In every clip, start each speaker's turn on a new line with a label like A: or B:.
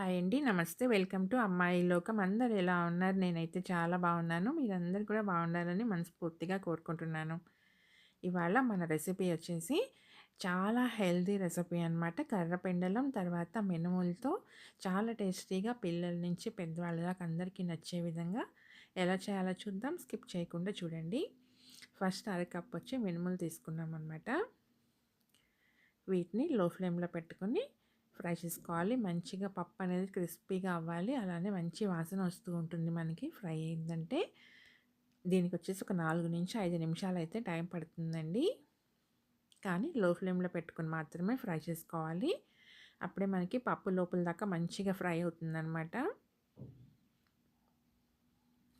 A: Hi అండి. నమస్తే. Welcome to అమ్మాయి లోకం. అందరు ఎలా ఉన్నారు? నేనైతే చాలా బాగున్నాను. మీరందరూ కూడా బాగుండాలని మనస్ఫూర్తిగా కోరుకుంటున్నాను. ఇవాళ మన రెసిపీ వచ్చేసి చాలా హెల్దీ రెసిపీ అనమాట. కర్రపెండలం తర్వాత మినుములతో చాలా టేస్టీగా పిల్లల నుంచి పెద్దవాళ్ళ దాకా అందరికీ నచ్చే విధంగా ఎలా చేయాలో చూద్దాం. స్కిప్ చేయకుండా చూడండి. ఫస్ట్ అరకప్ వచ్చి మినుములు తీసుకున్నాం అనమాట. వీటిని లో ఫ్లేమ్‌లో పెట్టుకొని ఫ్రై చేసుకోవాలి. మంచిగా పప్పు అనేది క్రిస్పీగా అవ్వాలి. అలానే మంచి వాసన వస్తూ ఉంటుంది మనకి ఫ్రై అయిందంటే. దీనికి వచ్చేసి ఒక నాలుగు నుంచి ఐదు నిమిషాలు అయితే టైం పడుతుందండి. కానీ లో ఫ్లేమ్లో పెట్టుకొని మాత్రమే ఫ్రై చేసుకోవాలి. అప్పుడే మనకి పప్పు లోపల దాకా మంచిగా ఫ్రై అవుతుందన్నమాట.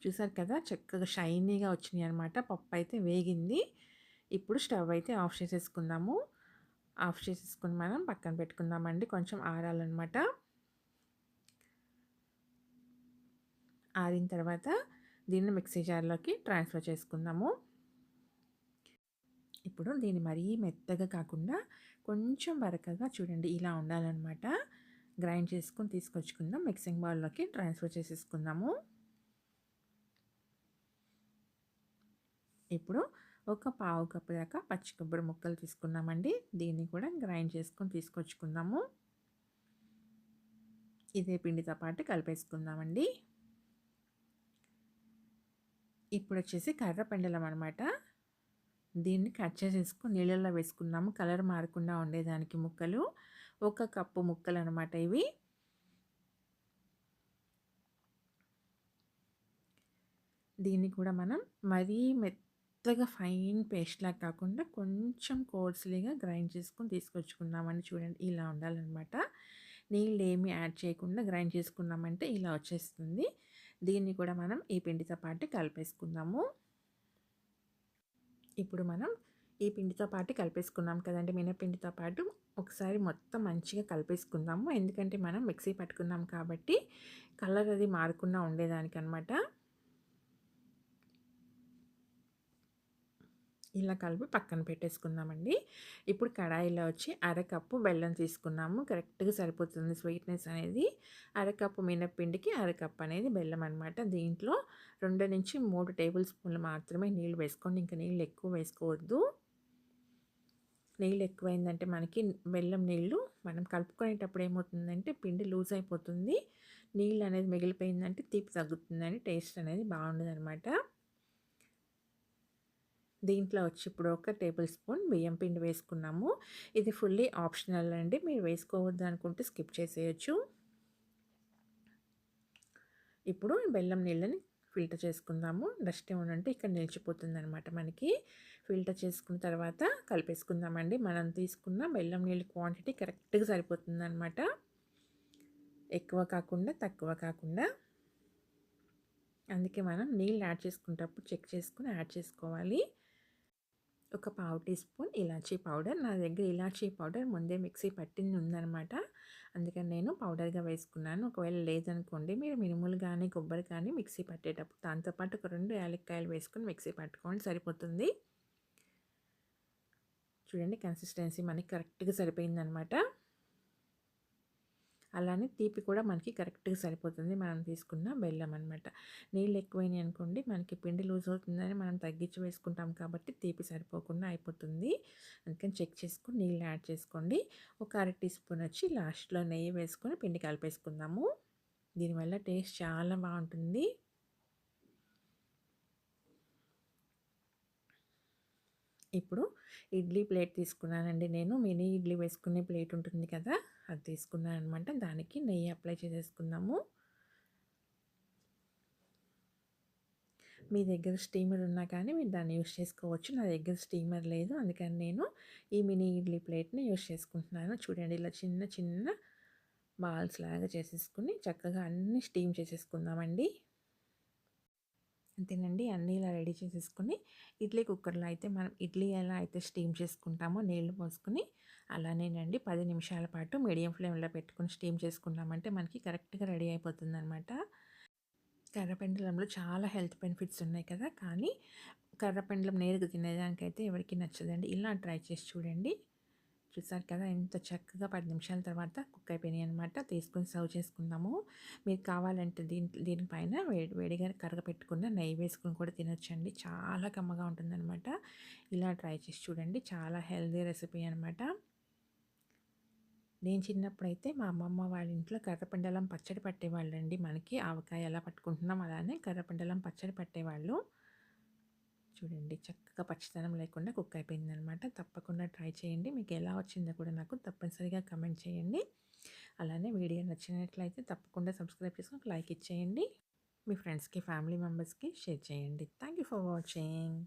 A: చూసారు కదా చక్కగా షైనీగా వచ్చినాయి అనమాట పప్పు అయితే వేగింది. ఇప్పుడు స్టవ్ అయితే ఆఫ్ చేసేసుకుందాము. ఆఫ్ చేసేసుకుని మనం పక్కన పెట్టుకుందామండి. కొంచెం ఆరాలన్నమాట. ఆరిన తర్వాత దీన్ని మిక్సీ జార్లోకి ట్రాన్స్ఫర్ చేసుకుందాము. ఇప్పుడు దీన్ని మరీ మెత్తగా కాకుండా కొంచెం వరకగా చూడండి ఇలా ఉండాలన్నమాట. గ్రైండ్ చేసుకుని తీసుకొచ్చుకుందాం. మిక్సింగ్ బౌల్లోకి ట్రాన్స్ఫర్ చేసేసుకుందాము. ఇప్పుడు ఒక పావు కప్పు దాకా పచ్చి కొబ్బరి ముక్కలు తీసుకున్నామండి. దీన్ని కూడా గ్రైండ్ చేసుకొని తీసుకొచ్చుకుందాము. ఇదే పిండితో పాటు కలిపేసుకుందామండి. ఇప్పుడు వచ్చేసి కర్రపెండలం అనమాట దీన్ని కట్ చేసేసుకుని నీళ్ళల్లో వేసుకున్నాము కలర్ మారకుండా ఉండేదానికి ముక్కలు. ఒక కప్పు ముక్కలు అనమాట ఇవి. దీన్ని కూడా మనం మరీ మెత్త మెత్తగా ఫైన్ పేస్ట్లా కాకుండా కొంచెం కోర్స్లీగా గ్రైండ్ చేసుకుని తీసుకొచ్చుకున్నామని చూడండి. ఇలా ఉండాలన్నమాట. నీళ్ళు ఏమి యాడ్ చేయకుండా గ్రైండ్ చేసుకున్నామంటే ఇలా వచ్చేస్తుంది. దీన్ని కూడా మనం ఈ పిండితో పాటు కలిపేసుకుందాము. ఇప్పుడు మనం ఈ పిండితో పాటు కలిపేసుకున్నాం కదండి. మినపిండితో పాటు ఒకసారి మొత్తం మంచిగా కలిపేసుకుందాము. ఎందుకంటే మనం మిక్సీ పట్టుకున్నాం కాబట్టి కలర్ అది మారకుండా ఉండేదానికి అనమాట ఇలా కలిపి పక్కన పెట్టేసుకున్నామండి ఇప్పుడు కడాయిలో వచ్చి అరకప్పు బెల్లం తీసుకున్నాము. కరెక్ట్గా సరిపోతుంది స్వీట్నెస్ అనేది. అరకప్పు మినప్పిండికి అరకప్పు అనేది బెల్లం అనమాట దీంట్లో రెండు నుంచి మూడు టేబుల్ స్పూన్లు మాత్రమే నీళ్ళు వేసుకోండి. ఇంకా నీళ్ళు ఎక్కువ వేసుకోవద్దు. నీళ్ళు ఎక్కువైందంటే మనకి బెల్లం నీళ్ళు మనం కలుపుకునేటప్పుడు ఏమవుతుందంటే పిండి లూజ్ అయిపోతుంది. నీళ్ళు అనేది మిగిలిపోయిందంటే తీపి తగ్గుతుందని టేస్ట్ అనేది బాగుండదు అనమాట దీంట్లో వచ్చి ఇప్పుడు ఒక టేబుల్ స్పూన్ బియ్యం పిండి వేసుకున్నాము. ఇది ఫుల్లీ ఆప్షనల్ అండి. మీరు వేసుకోవద్దు అనుకుంటే స్కిప్ చేసేయచ్చు. ఇప్పుడు బెల్లం నీళ్ళని ఫిల్టర్ చేసుకుందాము. డస్ట్ ఏమనంటే ఇక్కడ నిలిచిపోతుంది అనమాట మనకి. ఫిల్టర్ చేసుకున్న తర్వాత కలిపేసుకుందామండి. మనం తీసుకున్న బెల్లం నీళ్ళ క్వాంటిటీ కరెక్ట్గా సరిపోతుంది అనమాట ఎక్కువ కాకుండా తక్కువ కాకుండా. అందుకే మనం నీళ్ళు యాడ్ చేసుకునేటప్పుడు చెక్ చేసుకుని యాడ్ చేసుకోవాలి. ఒక పావు టీ స్పూన్ ఇలాచీ పౌడర్. నా దగ్గర ఇలాచీ పౌడర్ ముందే మిక్సీ పట్టింది ఉందనమాట అందుకని నేను పౌడర్గా వేసుకున్నాను. ఒకవేళ లేదనుకోండి మీరు మినుములు కానీ కొబ్బరి కానీ మిక్సీ పట్టేటప్పుడు దాంతోపాటు ఒక రెండు యాలక్కాయలు వేసుకొని మిక్సీ పట్టుకోండి సరిపోతుంది. చూడండి కన్సిస్టెన్సీ మనకి కరెక్ట్గా సరిపోయిందనమాట అలానే తీపి కూడా మనకి కరెక్ట్గా సరిపోతుంది. మనం తీసుకున్న బెల్లం అనమాట నీళ్ళు ఎక్కువైనాయి అనుకోండి మనకి పిండి లూజ్ అవుతుందని మనం తగ్గించి వేసుకుంటాం కాబట్టి తీపి సరిపోకుండా అయిపోతుంది. అందుకని చెక్ చేసుకుని నీళ్ళు యాడ్ చేసుకోండి. ఒక అర టీ స్పూన్ వచ్చి లాస్ట్లో నెయ్యి వేసుకొని పిండి కలిపేసుకుందాము. దీనివల్ల టేస్ట్ చాలా బాగుంటుంది. ఇప్పుడు ఇడ్లీ ప్లేట్ తీసుకున్నానండి నేను. మినీ ఇడ్లీ వేసుకునే ప్లేట్ ఉంటుంది కదా అది తీసుకున్నాను అనమాట దానికి నెయ్యి అప్లై చేసేసుకుందాము. మీ దగ్గర స్టీమర్ ఉన్నా కానీ మీరు దాన్ని యూస్ చేసుకోవచ్చు. నా దగ్గర స్టీమర్ లేదు అందుకని నేను ఈ మినీ ఇడ్లీ ప్లేట్ని యూస్ చేసుకుంటున్నాను. చూడండి ఇలా చిన్న చిన్న బాల్స్ లాగా చేసేసుకుని చక్కగా అన్నీ స్టీమ్ చేసేసుకుందామండి. అంతేనండి అన్నీ ఇలా రెడీ చేసేసుకుని ఇడ్లీ కుక్కర్లో అయితే మనం ఇడ్లీ ఎలా అయితే స్టీమ్ చేసుకుంటామో నీళ్ళు పోసుకుని అలానేనండి పది నిమిషాల పాటు మీడియం ఫ్లేమ్లో పెట్టుకుని స్టీమ్ చేసుకున్నామంటే మనకి కరెక్ట్గా రెడీ అయిపోతుంది అనమాట కర్రపెండలంలో చాలా హెల్త్ బెనిఫిట్స్ ఉన్నాయి కదా కానీ కర్రపెండలం నేరుగా తినేదానికైతే ఎవరికి నచ్చదండి. ఇలా ట్రై చేసి చూడండి. చూసారు కదా ఎంత చక్కగా పది నిమిషాల తర్వాత కుక్ అయిపోయినాయి అనమాట తీసుకొని సర్వ్ చేసుకుందాము. మీరు కావాలంటే దీని దీనిపైన వేడి వేడిగా కరగపెట్టుకున్న నెయ్యి వేసుకుని కూడా తినొచ్చండి. చాలా కమ్మగా ఉంటుందన్నమాట. ఇలా ట్రై చేసి చూడండి. చాలా హెల్దీ రెసిపీ అనమాట నేను చిన్నప్పుడైతే మా అమ్మమ్మ వాళ్ళ ఇంట్లో కర్రపిండలం పచ్చడి పట్టేవాళ్ళండి. మనకి ఆవకాయ ఎలా పట్టుకుంటున్నాం అలానే కర్రపిండలం పచ్చడి పట్టేవాళ్ళు. చూడండి. చక్కగా పచ్చితనం లేకుండా కుక్ అయిపోయింది అనమాట తప్పకుండా ట్రై చేయండి. మీకు ఎలా వచ్చిందో కూడా నాకు తప్పనిసరిగా కమెంట్ చేయండి. అలానే వీడియో నచ్చినట్లయితే తప్పకుండా సబ్స్క్రైబ్ చేసుకొని లైక్ ఇచ్చేయండి. మీ ఫ్రెండ్స్కి ఫ్యామిలీ మెంబర్స్కి షేర్ చేయండి. Thank you for watching.